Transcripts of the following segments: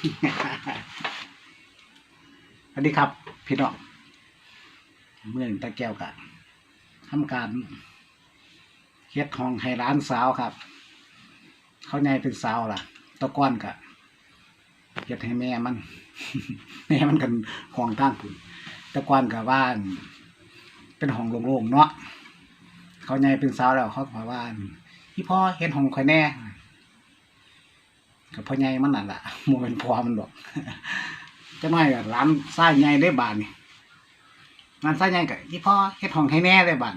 สวัสดีครับ พี่น้องเมื่อตะแก้วกันทำการเฮ็ดห้องให้ร้านสาวครับ เขาใหญ่เป็นสาวล่ะ ตะก้อนกะเฮ็ดให้แม่มัน แม่มันกันห้องตั้งพุ่นตะก้อนกับบ้าน เป็นห้องโล่งๆเนาะเขาใหญ่เป็นสาวแล้วเขาบอกว่าพี่พ่อเฮ็ดห้องข่อยแน่ กับพ่อใหญ่มันนั่นล่ะโมเป็นพอมันดอกจะไม่ก็ร้านไส้ใหญ่ได้บานนี่ร้านไส้ใหญ่ก็ยี่พ่อเฮ็ดห้องให้แน่ได้บาน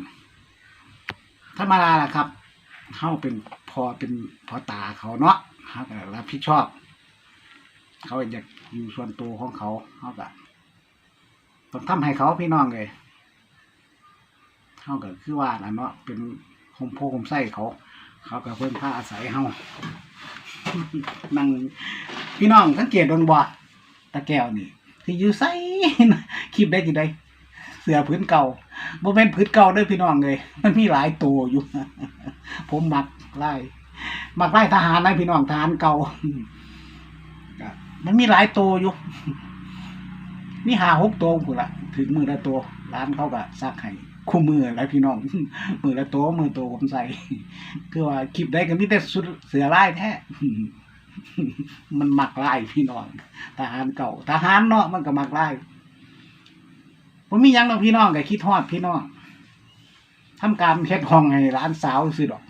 ธรรมดาล่ะครับเขาเป็นพอเป็นพอตาเขาเนาะเขาก็รับผิดชอบ เขาอยากอยู่ส่วนตัวของเขาเขาก็ต้องทำให้เขาพี่น้องเลยเขาก็คือว่าน่ะเนาะเป็นคมโพคมไส้เขา เขาก็เพิ่นผ้าอาศัยเฮา นั่งพี่น้องสังเกตดนบ่ตะแก้วนี่ที่อยู่ไสคลิปได้กี่ได้เสือพื้นเก่าบ่แม่นพื้นเก่าเด้อพี่น้องเลยมันมีหลายตัวอยู่ ผมมักไล่มักไล่ทหารนะพี่น้องทหารเก่ามันมีหลายตัวอยู่นี่หาหกตัวพุ่นละถึงมือละตัวร้านเขาก็ซักให้ คู่มืออะไรพี่น้อง มือละตัวมือตัวผมใส่ คือว่าคลิปได้ก็มีแต่สุดเสือไล่แท้ มันมักไล่พี่น้อง ทหารเก่า ทหารเนาะมันก็มักไล่ผมมียังดอกพี่น้องก็คิดฮอดพี่น้องทำการเฮ็ดห้องให้ร้านสาวซื้อดอก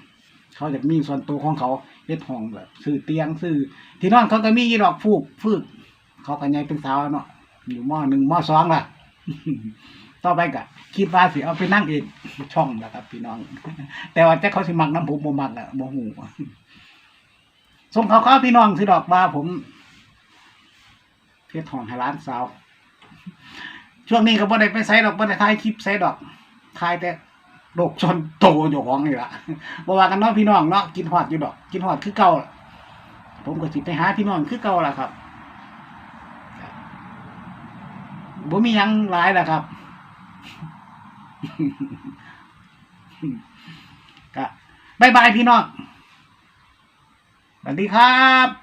เขาอยากมีส่วนตัวของเขาเฮ็ดห้องแบบซื้อเตียงซื้อที่นอนเขาก็มีดอกฟูกฟืกเขาก็ใหญ่เป็นสาวเนาะอยู่มอหนึ่งมสองล่ะ ต่อไปก็คิดว่าสิเอาไปนั่งเองช่องนะครับพี่น้อง แต่ว่าแต่เขาสิมักน้ำผมบ่มักอะบ่ฮู้ส่งเขาเขาพี่น้องสิดอกว่าผมเพียรทองให้ร้านสาว ช่วงนี้ก็บ่ได้ไปใส่ดอกบ่ได้ถ่ายคลิปใส่ดอกถ่ายแต่โลกชนโตอยู่ของนี่ล่ะบ่ว่ากันเนาะพี่น้องเนาะกินฮอดอยู่ดอก กินฮอดคือเก่าผมก็สิไปหาพี่น้องคือเก่าล่ะครับบ่มียังหลายล่ะครับ ก็บายบายพี่น้องสวัสดีครับ